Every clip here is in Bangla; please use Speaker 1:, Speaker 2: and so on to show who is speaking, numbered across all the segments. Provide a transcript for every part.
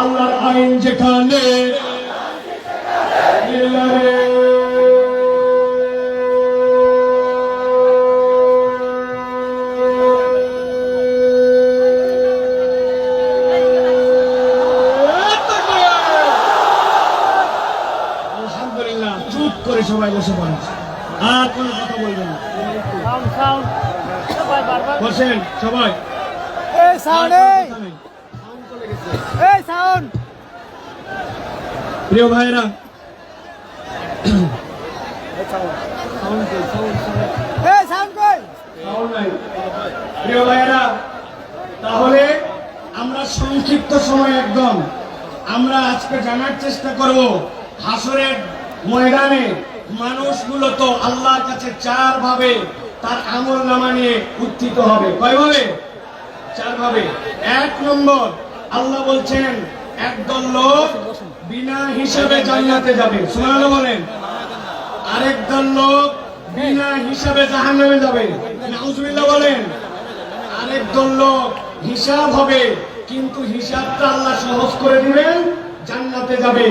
Speaker 1: আল্লাহর আইন যেখানে চুপ করে সবাই বসে পড়েন। আর কোনো কথা বলবেন বসেন সবাই
Speaker 2: এই সাউন্ড এই এই সাউন্ড
Speaker 1: প্রিয় ভাইরা। প্রিয় ভাইরা তাহলে আমরা সংক্ষিপ্ত সময় একদম। আমরা আজকে জানার চেষ্টা করব হাসরের ময়দানে মানুষ মূলত আল্লাহর কাছে চার ভাবে তার আমল নামা নিয়ে উত্থিত হবে। কয় ভাবে? চার ভাবে। এক নম্বর আল্লাহ বলছেন, একদল লোক বিনা হিসাবে জান্নাতে যাবে। শোনালো বলেন। আরেক দল লোক বিনা হিসাবে জাহান্নামে যাবে। নাউজুবিল্লাহ বলেন। আরেক দল লোক হিসাব হবে, কিন্তু হিসাবটা আল্লাহ সহজ করে দিবেন, জান্নাতে যাবে।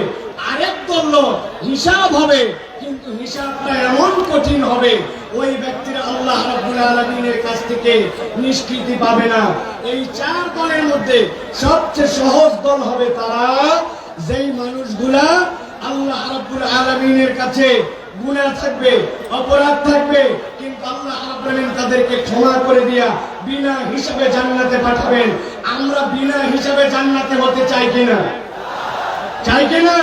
Speaker 1: আরেক দল লোক হিসাব হবে, কিন্তু হিসাবটা এমন কঠিন হবে ওই ব্যক্তির আল্লাহ রাব্বুল আলামিনের কাছ থেকে নিষ্কৃতি পাবে না। এই চার দলের মধ্যে সবচেয়ে সহজ দল হবে তারা যেই মানুষগুলা আল্লাহ রাব্বুল আলামিনের কাছে গুনাহ থাকবে, অপরাধ থাকবে, কিন্তু আল্লাহ আলামিন তাদেরকে ক্ষমা করে দিয়া বিনা হিসাবে জান্নাতে পাঠাবেন। আমরা বিনা হিসাবে জান্নাতে হতে চাই কিনা? চাই কিনা?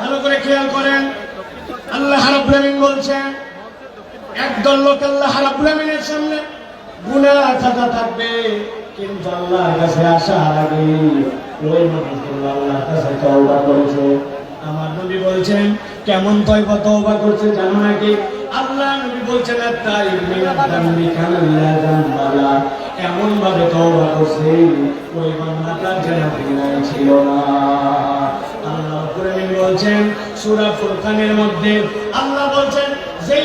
Speaker 1: ভালো করে খেয়াল করেন। আল্লাহ রাব্বুল আলামিন বলছেন একদল লোক আল্লাহ রাব্বুল সামনে গুনাহ খাতা থাকবে, কিন্তু আল্লাহর কাছে আসার আগে ওই মানুষগুলো আল্লাহর কাছে তওবা করেছে। আমার নবী বলছেন, কেমন তওবা করছে জানো নাকি? আল্লাহ নবী বলছেন তাই কানাল্লা জানবালা এমন ভাবে তওবা করছে, ওই ছিল না। আল্লাহ কুরআনে বলছেন, সূরা ফুরকানের মধ্যে আল্লাহ বলছেন, যেই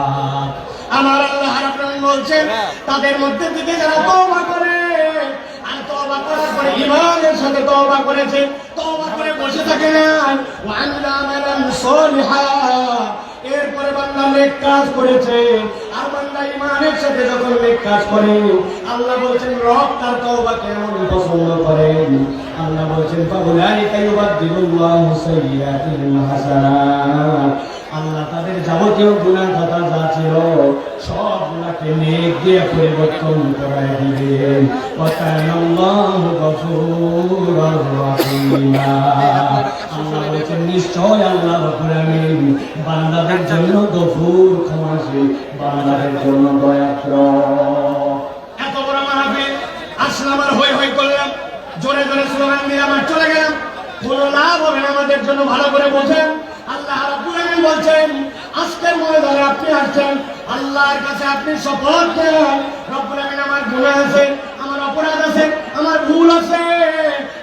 Speaker 1: বলছেন তাদের মধ্যে থেকে যারা তওবা করে আর তওবা করার পরে ঈমানের সাথে তওবা করেছে তওবা করে বসে থাকে না এরপরে বান্দা নেক কাজ করেছে আর বান্দা ইমানের সাথে যখন নেক কাজ করে আল্লাহ বলছেন রব তার তওবাকে এমন পছন্দ করেন। আল্লাহ বলছেন হাসানাত আল্লাহ তাদের যাবতীয় গুনাহ কথা যা ছিল, সব গুনাহকে নেক দিয়ে পরিবর্তন করায় দিবেন। আল্লাহু বলেছেন, নিশ্চয় আল্লাহ রাব্বুল আলামিন বান্দাদের জন্য গফুর, ক্ষমাশীল, বান্দাদের জন্য দয়াপ্র এত বড় মাহফিল, আসলাম আর হই হই করলাম। জোরে জোরে স্লোগান দিয়ে আমার চলে গেলাম। কোনো লাভ হবে আমাদের জন্য, ভালো করে বোঝেন। আল্লাহ রাব্বুল আলামিন বলছেন আজকের ময়দানে আপনি আসছেন, আল্লাহর কাছে আপনি শপথ নেন। রব্বুল আলামিন আমার গুনাহ আছে, আমার অপরাধ আছে, আমার ভুল আছে,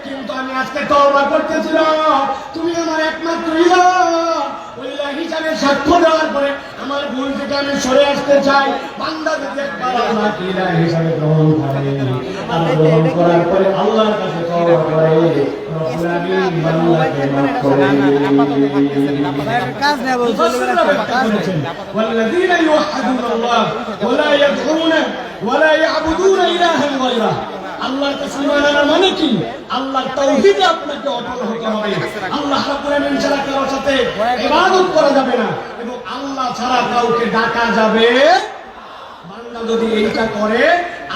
Speaker 1: কিন্তু আমি আজকে তওবা করতেছিলাম তুমি আমার একমাত্র ইলা ওইলা হিসাবে সাক্ষ্য দেওয়ার পরে আমার ভুল থেকে আমি সরে আসতে চাই বান্দা যদি একবার আল্লাহ ইলা হিসাবে গ্রহণ করে আর গ্রহণ করার পরে আল্লাহর কাছে তওবা করে রব্বুল আলামিন বান্দাকে মাফ করে
Speaker 2: কাজ নেই বলছো কাজ নেই
Speaker 1: والذين يوحدون الله ولا يدعون ولا يعبدون إلها غيره আল্লাহর কাছে ঈমান আনার মানে কি? আল্লাহর তাওহীদে আপনাকে অটল হতে হবে। আল্লাহ রাব্বুল আলামিন ছাড়া কারোর সাথে ইবাদত করা যাবে না। এবং আল্লাহ ছাড়া কাউকে ডাকা যাবে বান্দা যদি এইটা করে,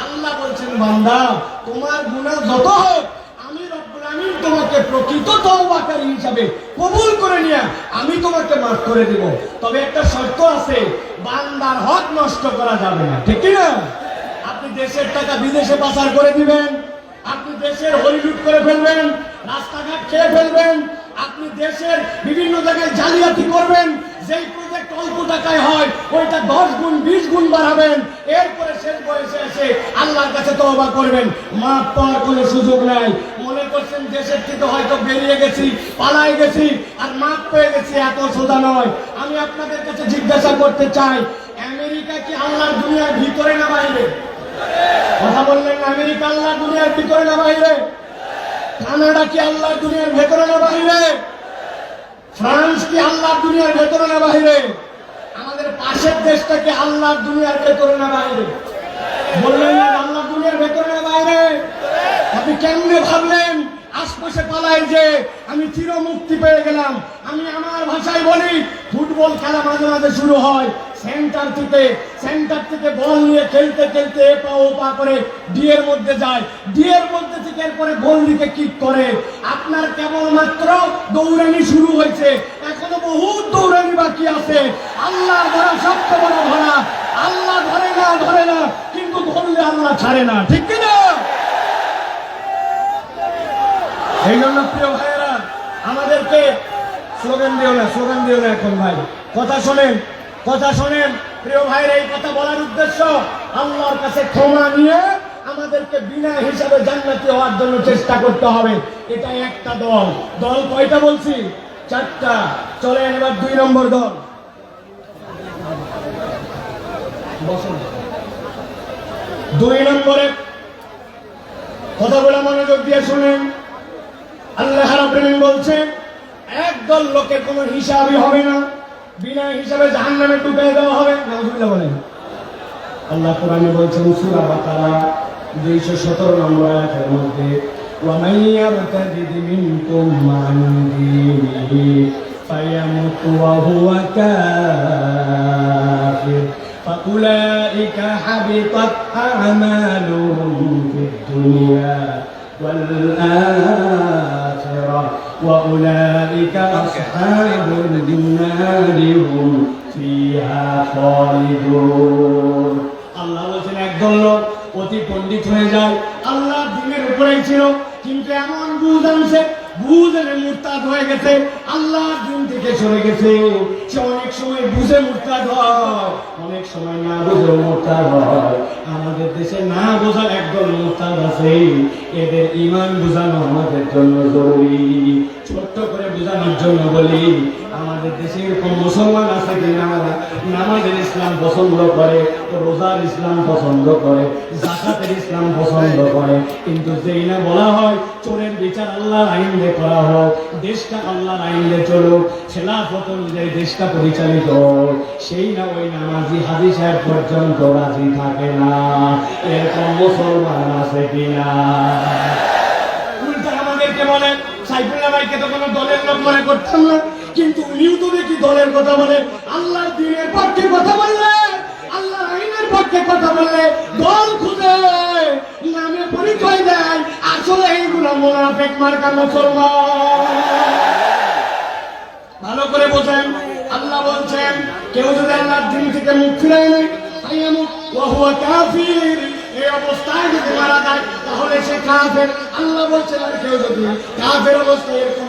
Speaker 1: আল্লাহ বলছেন, বান্দা, তোমার গুনাহ যত হোক, আমি রব্বুল আমিন তোমাকে প্রকৃত তওবাকারী হিসাবে কবুল করে নিয়ে আমি তোমাকে মাফ করে দেব। তবে একটা শর্ত আছে, বান্দার হক নষ্ট করা যাবে না। ঠিক না আপনি দেশের টাকা বিদেশে পাচার করে দিবেন, আপনি দেশের হরিলুট করে ফেলবেন, রাস্তাঘাট খেয়ে ফেলবেন, আপনি দেশের বিভিন্ন জায়গায় জালিয়াতি করবেন, যেই প্রজেক্ট অল্প টাকায় হয়, ওইটা দশ গুণ, বিশ গুণ বাড়াবেন, এরপরে শেষ বয়সে এসে আল্লাহর কাছে তওবা করবেন। মাপ পাওয়ার কোনো সুযোগ নাই। মনে করছেন দেশের থেকে হয়তো বেরিয়ে গেছি, পালাই গেছি, আর মাপ পেয়ে গেছি, এত সোজা নয়। আমি আপনাদের কাছে জিজ্ঞাসা করতে চাই, আমেরিকা কি আল্লাহর দুনিয়ার ভিতরে না বাইরে? কথা বললেন আমেরিকা আল্লাহর দুনিয়ার ভিতরে না বাইরে কানাডা কি আল্লাহর দুনিয়ার ভেতরে না বাইরে ফ্রান্স কি আল্লাহর দুনিয়ার ভেতরে না বাইরে আমাদের পাশের দেশটা কি আল্লাহর দুনিয়ার ভেতরে না বাইরে বললেন না আল্লাহর দুনিয়ার ভেতরে না বাইরে আপনি কেমনে ভাবলেন? আশপাশে পালাই যে আমি চির মুক্তি পেয়ে গেলাম। আমি আমার ভাষায় বলি, ফুটবল খেলা মাঝে মাঝে শুরু হয়। সেন্টার থেকে সেন্টার থেকে বল নিয়ে খেলতে খেলতে এ পা, ও পা করে ডিয়ের মধ্যে যায়। ডিয়ের মধ্যে থেকে এরপরে গোল দিকে কিক করে। আপনার কেবলমাত্র দৌড়ানি শুরু হয়েছে। এখনও বহুত দৌড়ানি বাকি আছে। আল্লাহ ধরা সবচেয়ে বড় ধরা। আল্লাহ ধরে না ধরে না, কিন্তু ধরলে আল্লাহ ছাড়ে না। ঠিক কিনা? এই জন্য প্রিয় ভাইয়েরা, আমাদেরকে স্লোগান দিও না স্লোগান দিও না এখন ভাই। কথা শোনেন কথা শোনেন, প্রিয় ভাইয়ের, এই কথা বলার উদ্দেশ্য আল্লাহর কাছে ক্ষমা নিয়ে আমাদেরকে বিনা হিসাবে জান্নাতি হওয়ার জন্য চেষ্টা করতে হবে। এটা একটা দল। দল কয়টা বলছি? চারটা। চলেন এবার দুই নম্বর দল। দুই নম্বরে কথাগুলো মনোযোগ দিয়ে শুনেন। আল্লাহ রাব্বুল বলছে একদল লোকের কোনো হিসাবই হবে না। বিনা হিসাবে জাহান্নামে ডুবে দেওয়া হবে নাউজুবিল্লাহ বলেন আল্লাহ কোরআনে বলছেন সূরা বাকারা 217 নম্বর আয়াতের মধ্যে ومن يرتد منكم عن دينه فيمت وهو كافر فأولئك حبطت أعمالهم في الدنيا والآخرة وأولئك أصحاب النار هم فيها خالدون আল্লাহ বলছেন একদল লোক অতি পণ্ডিত হয়ে যায় আল্লাহ দিনের উপরেই ছিল কিন্তু এমন বুঝ আনছে বুঝ মুরতাদ হয়ে গেছে, আল্লাহর দিন থেকে সরে গেছে। সে অনেক সময় বুঝে মুরতাদ হয়, অনেক সময় না বুঝে মুরতাদ হয়। আমাদের দেশে না বোঝার একদম মুরতাদ আছে, এদের ইমান বোঝানো আমাদের জন্য জরুরি। ছোট্ট করে বোঝানোর জন্য বলি আমাদের দেশে এরকম মুসলমান আছে কিনা নামাজের ইসলাম পছন্দ করে, রোজার ইসলাম পছন্দ করে, জাকাতের ইসলাম পছন্দ করে। কিন্তু যেই না বলা হয়, চোরের বিচার আল্লাহর আইন করা হোক, দেশটা আল্লাহর আইন চলুক, খেলাফত অনুযায়ী দেশটা পরিচালিত হোক, সেই না ওই নামাজি হাজি সাহেব পর্যন্ত রাজি থাকে না। এরকম মুসলমান আছে কিনা উল্টা আমাদেরকে বলে, সাইফুল্লাহ ভাইকে তো কোনো দলের লোক মনে করতাম না। কিন্তু উনিও তো দেখি দলের কথা বলে, আল্লাহর দিনের পক্ষে কথা বললে, আল্লাহর আইনের পক্ষে কথা বললে, দল খুঁজে নামে পরিচয় দেয়, আসলে এইগুলো মোনাফেক মার্কা মুসলমান। ভালো করে বোঝেন, আল্লাহ বলছেন, কেউ যদি আল্লাহর দিন থেকে মুখ ফিরায় নেয় কাফির। এই অবস্থায় যদি মারা যায়, তাহলে সে কাফের। আল্লাহ বলছেন, আর কেউ যদি কাফের অবস্থায় এরকম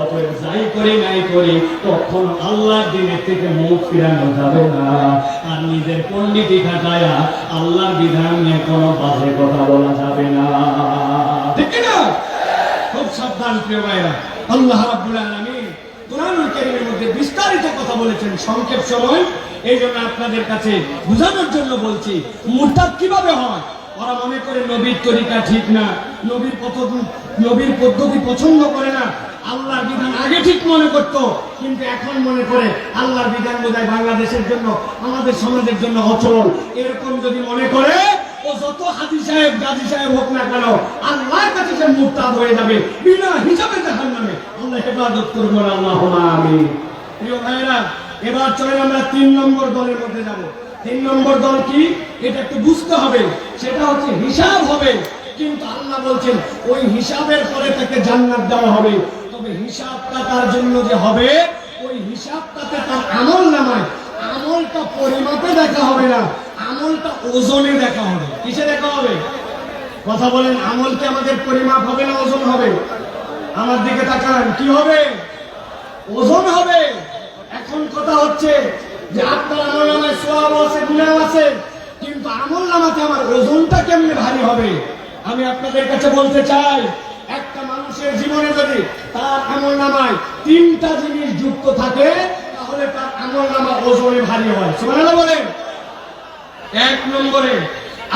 Speaker 1: অতএব যাই করি, নাই করি, তখন আল্লাহর দিনের থেকে মুখ ফিরানো যাবে না। আর নিজের পণ্ডিতি আল্লাহর বিধান নিয়ে কোনো কথা বলা যাবে না। খুব সাবধান প্রিয় ভাইরা। আল্লাহ কোরআনুল মধ্যে বিস্তারিত কথা বলেছেন সংক্ষেপ সময়। এই জন্য আপনাদের কাছে বোঝানোর জন্য বলছি, মুরতাদ কীভাবে হয়? ওরা মনে করে নবীর তরিকা ঠিক না, নবীর পদ্ধতি নবীর পদ্ধতি পছন্দ করে না। আল্লাহর বিধান আগে ঠিক মনে করত, কিন্তু এখন মনে করে আল্লাহর বিধান বোধহয় বাংলাদেশের জন্য, আমাদের সমাজের জন্য অচল। এরকম যদি মনে করে হয়ে যাবে প্রিয় এবার আমরা তিন নম্বর দলের মধ্যে তিন নম্বর দল কি? এটা একটু বুঝতে হবে। সেটা হচ্ছে হিসাব হবে। কিন্তু আল্লাহ বলছেন, ওই হিসাবের পরে তাকে জান্নাত দেওয়া হবে। তবে হিসাবটা তার জন্য যে হবে, ওই হিসাবটাতে তার আমল নামায় আমলটা পরিমাপে দেখা হবে না, আমলটা ওজনে দেখা হবে। কিসে দেখা হবে? কথা বলেন, আমল কি আমাদের পরিমাপ হবে না ওজন হবে? আমার দিকে তাকান, কি হবে? ওজন হবে। এখন কথা হচ্ছে যে আপনার আমল নামায় সোয়াব আছে গুণাও আছে, কিন্তু আমল নামাতে আমার ওজনটা কেমনে ভারী হবে? আমি আপনাদের কাছে বলতে চাই, একটা মানুষের জীবনে যদি তার আমল নামায় তিনটা জিনিস যুক্ত থাকে, তাহলে তার আমল নামা ওজনে ভারী হয়। সুবহানাল্লাহ বলেন। এক নম্বরে,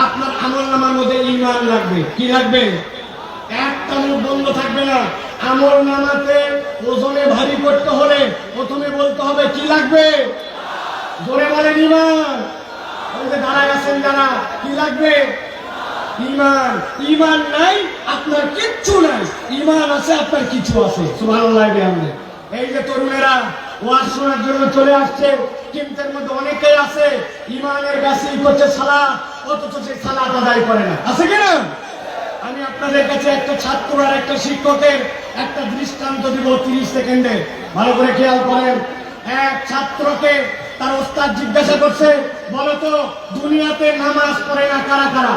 Speaker 1: আপনার আমল নামার মধ্যে ইমান লাগবে। কি লাগবে? একটা মুখ বন্ধ থাকবে না। আমল নামাতে ওজনে ভারী করতে হলে প্রথমে বলতে হবে, কি লাগবে? জোরে বলেন ইমান দাঁড়ায় আছেন যারা, কি লাগবে? ইমান ইমান নাই, আপনার কিচ্ছু নাই। ইমান আছে, আপনার কিছু আছে। সুবহানাল্লাহ আমাদের এই যে তরুণেরা, ওয়াজ শোনার জন্য চলে আসছে কিন্তু মধ্যে অনেকেই আছে। ইমানের কাছে করছে সালা অথচ সেই সালাত আদায় করে না। আছে কিনা আমি আপনাদের কাছে একটা ছাত্র আর একটা শিক্ষকের একটা দৃষ্টান্ত দিব তিরিশ সেকেন্ডে। ভালো করে খেয়াল করেন। এক ছাত্রকে তার ওস্তাদ জিজ্ঞাসা করছে বলতো দুনিয়াতে নামাজ পড়ে না কারা কারা?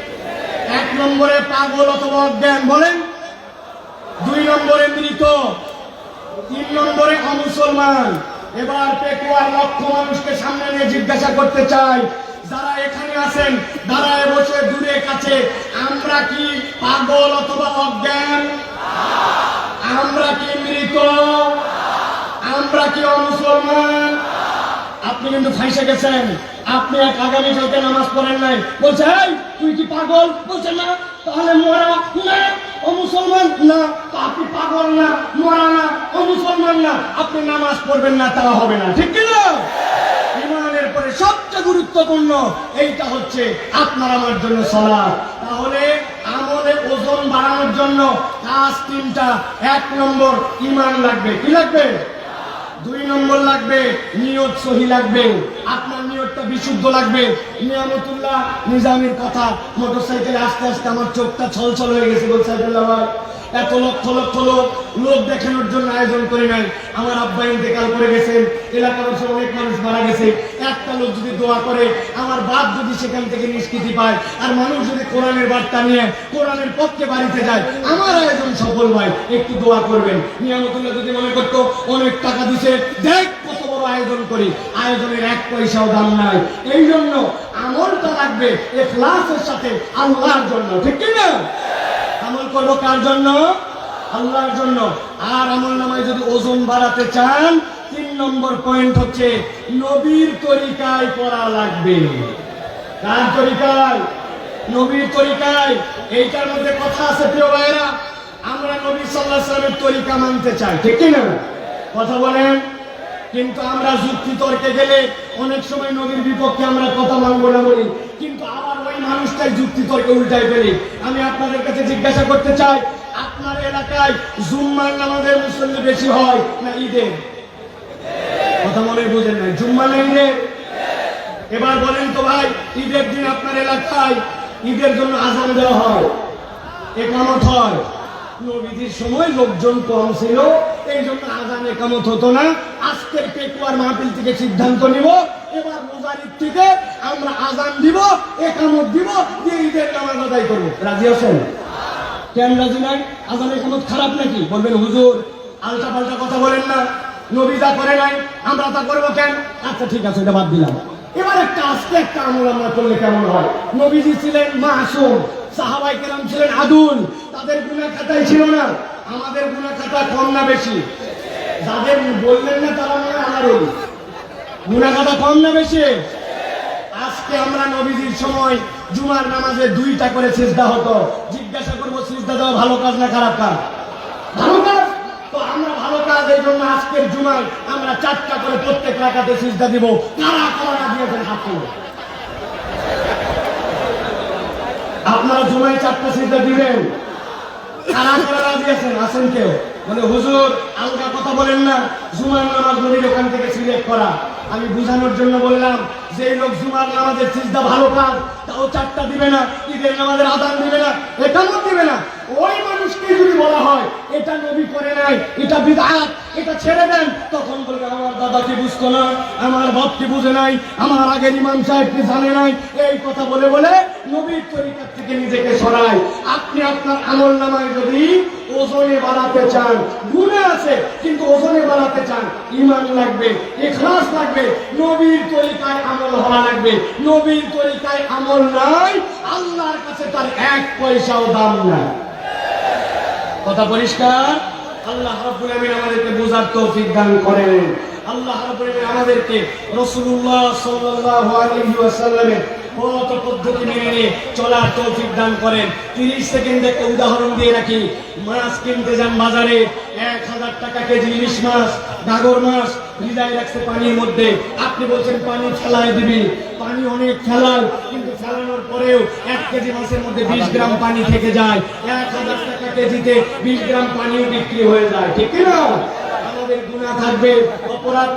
Speaker 1: এক নম্বরে পাগল অথবা অজ্ঞান, বলেন। দুই নম্বরে মৃত, তিন নম্বরে অমুসলমান। এবার পেকুয়ার লক্ষ মানুষকে সামনে নিয়ে জিজ্ঞাসা করতে চাই, যারা এখানে আছেন দাঁড়ায় বসে দূরে কাছে, আমরা কি পাগল অথবা অজ্ঞান? আমরা কি মৃত? আমরা কি অমুসলমান? আপনি কিন্তু ফাইসে গেছেন। আপনি এক আগামী কালকে নামাজ পড়েন নাই। বলছে তুই কি পাগল? বলছে, না, তাহলে মরা না, ও মুসলমান না আপনি পাগল না, মরা না, ও মুসলমান না, আপনি নামাজ পড়বেন না তা হবে না। ঠিক কি না ইমানের পরে সবচেয়ে গুরুত্বপূর্ণ এইটা হচ্ছে, আপনার আমার জন্য সলাপ তাহলে আমলে ওজন বাড়ানোর জন্য কাজ তিনটা। এক নম্বর ইমান লাগবে। কি লাগবে? দুই নম্বর লাগবে, নিয়ত সহি লাগবে। আপনার নিয়তটা বিশুদ্ধ লাগবে। নিয়ামতুল্লাহ, নিজামের কথা। মোটরসাইকেলে আস্তে আস্তে আমার চোখটা ছল ছল হয়ে গেছে বলছে এত লক্ষ লক্ষ লোক লোক দেখানোর জন্য আয়োজন করি নাই। আমার আব্বা ইন্তেকাল করে গেছেন, এলাকার অনেক মানুষ মারা গেছে। একটা লোক যদি দোয়া করে, আমার বাপ যদি সেখান থেকে নিষ্কৃতি পায়, আর মানুষ যদি কোরআনের বার্তা নিয়ে কোরআনের পক্ষে বাড়িতে যায়, আমার আয়োজন সফল ভাই একটু দোয়া করবেন। নিয়ামতুল্লাহ যদি মনে করতো, অনেক টাকা দিছে, দেখ কত বড় আয়োজন করি। আয়োজনের এক পয়সাও দাম নাই। এই জন্য আমলটা লাগবে, এখলাসের সাথে আল্লাহর জন্য, ঠিক কি না আমল করব কার জন্য? আল্লাহর জন্য। আর আমল নামায় যদি ওজন বাড়াতে চান, তিন নম্বর পয়েন্ট হচ্ছে নবীর তরিকায় পড়া লাগবে। কার তরিকায়? নবীর তরিকায়। এইটার মধ্যে কথা আছে প্রিয় ভাইরা আমরা নবী সাল্লাহ সাল্লামের তরিকা মানতে চাই, ঠিক কি না? কথা বলেন? কিন্তু আমরা যুক্তি তর্কে গেলে অনেক সময় নবীর বিপক্ষে আমরা কথা মানবো না বলি। কিন্তু আবার মানুষটাই যুক্তি তর্কে উল্টাই ফেলি। আমি আপনাদের কাছে জিজ্ঞাসা করতে চাই, আপনার এলাকায় জুম্মার নামাজের মুসল্লি বেশি হয় না ঈদের? কথা মনে বুঝেন না জুম্মা না ঈদের? এবার বলেন তো ভাই, ঈদের দিন আপনার এলাকায় ঈদের জন্য আজান দেওয়া হয় একামত হয়? নবীজির সময় লোকজন কম ছিল এই জন্য আজান একামত হতো না। আজকের পেকুয়ার মাহফিল থেকে সিদ্ধান্ত নিব, এবার রোজারির থেকে আমরা আজান দিব, একামত দিব, দিয়ে ঈদের নামাজ আদায় করব। রাজি আছেন? কেন রাজি নাই? আজান একামত খারাপ নাকি? বলবেন, হুজুর আলটা পাল্টা কথা বলেন না। নবী তা করে নাই, আমরা তা করব কেন? আচ্ছা ঠিক আছে, এটা বাদ দিলাম। এবার একটা, আজকে একটা আমল আমরা করলে কেমন হয়? নবীজি ছিলেন মাসুম সাহাবাই কেরাম ছিলেন আদুল। তাদের গুণা খাতাই ছিল না। আমাদের গুণা খাতা কম না বেশি? যাদের বললেন না তারা মনে আমারই। গুণা খাতা কম না বেশি? আজকে আমরা নবীজির সময় জুমার নামাজে দুইটা করে সিজদা হতো। জিজ্ঞাসা করব, সিজদা দেওয়া ভালো কাজ না খারাপ কাজ? ভালো কাজ? তো আমরা ভালো কাজ, এই জন্য আজকের জুমায় আমরা চারটা করে প্রত্যেক রাখাতে সিজদা দিব। কারা কারা দিয়েছেন হাত আপনারা জুমায় চারটা সিজদা দিবেন? কারা কারা রাজি আছেন আছেন কেউ? মানে হুজুর আলগা কথা বলেন না। জুমার নামাজ নবীর ওখান থেকে সিলেক্ট করা। আমি বুঝানোর জন্য বললাম যে লোক জুমার নামাজের সিজদা ভালো কাজ তাও চারটা দিবে না, ঈদের নামাজের আদান দিবে না, এটাও দিবে না। ওই মানুষকে যদি বলা হয়, এটা নবী করে নাই, এটা বিদাত এটা ছেড়ে দেন, তখন বলবে, আমার দাদা কি বুঝতো না, আমার বাপ কি বুঝে নাই, আমার আগের ইমাম সাহেব কি জানে নাই? এই কথা বলে বলে নবীর তরিকার থেকে নিজেকে সরায় আপনি আপনার আমল নামায় যদি ওজনে বাড়াতে চান, গুণে আছে, কিন্তু ওজনে বাড়াতে চান ইমান লাগবে, ইখলাস লাগবে, নবীর তরিকায় আমল হওয়া লাগবে। নবীর তরিকায় আমল নাই, আল্লাহর কাছে তার এক পয়সাও দাম নাই। কথা পরিষ্কার? আল্লাহ রাব্বুল আমিন আমাদেরকে বোঝার তৌফিক দান করেন। আল্লাহ আমাদেরকে পথ পদ্ধতি মেনে চলার তৌফিক দান করেন। 30 সেকেন্ড একটা উদাহরণ দিয়ে রাখি। মাছ কিনতে যান বাজারে, এক হাজার টাকা কেজি ইলিশ মাছ গাগর মাছ রাখছে পানির মধ্যে। আপনি বলছেন, পানি ফেলায় দিবি। পানি অনেক ফেলাল, কিন্তু ফেলানোর পরেও এক কেজি মাছের মধ্যে বিশ গ্রাম পানি থেকে যায়। এক হাজার টাকা কেজিতে বিশ গ্রাম পানিও বিক্রি হয়ে যায়। ঠিক না আমাদের গুণা থাকবে অপরাধ